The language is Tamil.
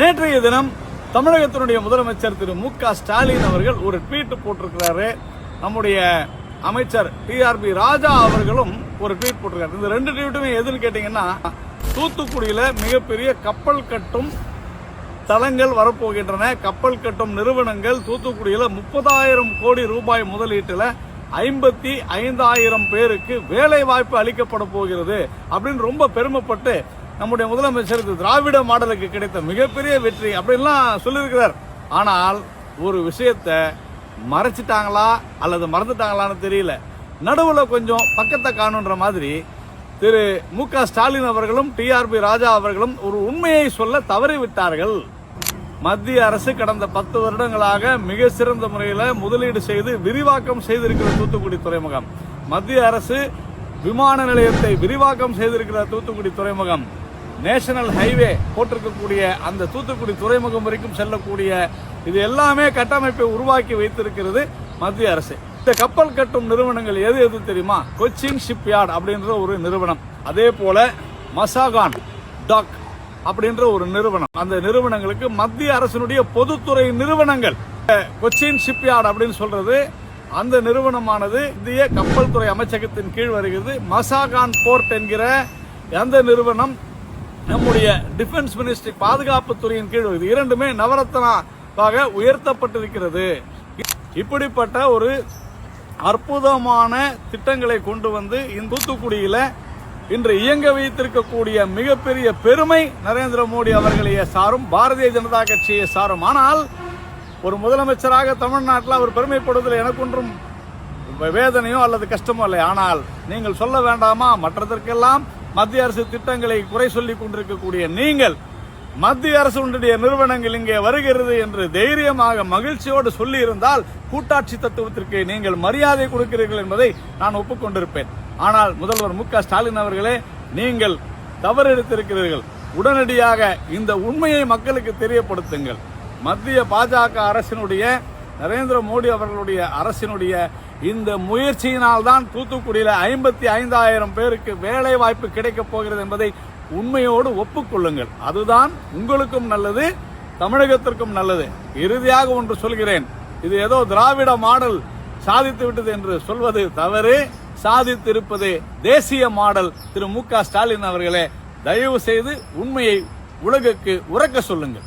நேற்றைய தினம் தமிழகத்தினுடைய முதலமைச்சர் திரு மு க ஸ்டாலின் அவர்கள் ஒரு ட்வீட் போட்டிருக்கிறாரு. நம்முடைய அமைச்சர் டிஆர்பி ராஜா அவர்களும் ஒரு ட்வீட் போட்டிருக்காரு. இந்த ரெண்டு ட்வீட்டுமே எதுன்னு கேட்டீங்கன்னா தூத்துக்குடியில மிகப்பெரிய கப்பல் கட்டும் தளங்கள் வரப்போகின்றன. கப்பல் கட்டும் நிறுவனங்கள் தூத்துக்குடியில முப்பதாயிரம் கோடி ரூபாய் முதலீட்டில் ஐம்பத்தி ஐந்தாயிரம் பேருக்கு வேலை வாய்ப்பு அளிக்கப்பட போகிறது அப்படின்னு ரொம்ப பெருமைப்பட்டு நம்முடைய முதலமைச்சருக்கு திராவிட மாடலுக்கு கிடைத்த மிகப்பெரிய வெற்றி அப்படின்லாம் சொல்லியிருக்கிறார். ஆனால் ஒரு விஷயத்தை மறைச்சிட்டாங்களா அல்லது மறந்துட்டாங்களான்னு தெரியல. நடுவில் கொஞ்சம் பக்கத்தை காணுன்ற மாதிரி திரு மு க ஸ்டாலின் அவர்களும் டிஆர்பி ராஜா அவர்களும் ஒரு உண்மையை சொல்ல தவறிவிட்டார்கள். மத்திய அரசு கடந்த பத்து வருடங்களாக மிக சிறந்த முறையில் முதலீடு செய்து விரிவாக்கம் செய்திருக்கிற தூத்துக்குடி துறைமுகம். மத்திய அரசு விமான நிலையத்தை விரிவாக்கம் செய்திருக்கிற தூத்துக்குடி துறைமுகம். நேஷனல் ஹைவே போட்டிருக்கக்கூடிய அந்த தூத்துக்குடி துறைமுகம் வரைக்கும் செல்லக்கூடிய இது எல்லாமே கட்டமைப்பை உருவாக்கி வைத்திருக்கிறது மத்திய அரசு. இந்த கப்பல் கட்டும் நிறுவனங்கள் எது எது தெரியுமா? கொச்சின் ஷிப்யார்ட் அப்படின்ற ஒரு நிறுவனம். அதே போல மசாகான் டாக் அப்படின்ற ஒரு நிறுவனம். அந்த நிறுவனங்களுக்கு மத்திய அரசினுடைய பொதுத்துறை நிறுவனங்கள். கொச்சின் ஷிப்யார்ட் அப்படின்னு சொல்றது அந்த நிறுவனமானது இந்திய கப்பல் துறை அமைச்சகத்தின் கீழ் வருகிறது. மசாகான் போர்ட் என்கிற அந்த நிறுவனம் நம்முடைய டிஃபென்ஸ் மினிஸ்ட்ரி பாதுகாப்பு துறையின் கீழ் இது இரண்டுமே நவரத்னாவாக உயர்த்தப்பட்டிருக்கிறது. இப்படிப்பட்ட ஒரு அற்புதமான திட்டங்களை கொண்டு வந்து இந்த தூத்துக்குடியில் இன்று இயங்க வைத்திருக்கக்கூடிய மிகப்பெரிய பெருமை நரேந்திர மோடி அவர்களையே சாரும் பாரதிய ஜனதா கட்சியை சாரும். ஆனால் ஒரு முதலமைச்சராக தமிழ்நாட்டில் அவர் பெருமைப்படுவதில் எனக்கொன்றும் வேதனையோ அல்லது கஷ்டமோ இல்லை. ஆனால் நீங்கள் சொல்ல வேண்டாமா? மற்றதற்கெல்லாம் மத்திய அரசு திட்டங்களை குறை சொல்லிக் கொண்டிருக்கக்கூடிய நீங்கள் மத்திய அரசுடைய நிறுவனங்கள் இங்கே வருகிறது என்று தைரியமாக மகிழ்ச்சியோடு சொல்லியிருந்தால் கூட்டாட்சி தத்துவத்திற்கு நீங்கள் மரியாதை கொடுக்கிறீர்கள் என்பதை நான் ஒப்புக்கொண்டிருப்பேன். ஆனால் முதல்வர் மு ஸ்டாலின் அவர்களே நீங்கள் தவறெடுத்திருக்கிறீர்கள். உடனடியாக இந்த உண்மையை மக்களுக்கு தெரியப்படுத்துங்கள். மத்திய பாஜக அரசினுடைய நரேந்திர மோடி அவர்களுடைய அரசினுடைய இந்த முயற்சியினால் தான் தூத்துக்குடியில் ஐம்பத்தி ஐந்தாயிரம் பேருக்கு வேலை வாய்ப்பு கிடைக்கப் போகிறது என்பதை உண்மையோடு ஒப்புக்கொள்ளுங்கள். அதுதான் உங்களுக்கும் நல்லது தமிழகத்திற்கும் நல்லது. இறுதியாக ஒன்று சொல்கிறேன். இது ஏதோ திராவிட மாடல் சாதித்து விட்டது என்று சொல்வது தவறு. சாதித்திருப்பது தேசிய மாடல். திரு மு க ஸ்டாலின் அவர்களே தயவு செய்து உண்மையை உலகுக்கு உறக்க சொல்லுங்கள்.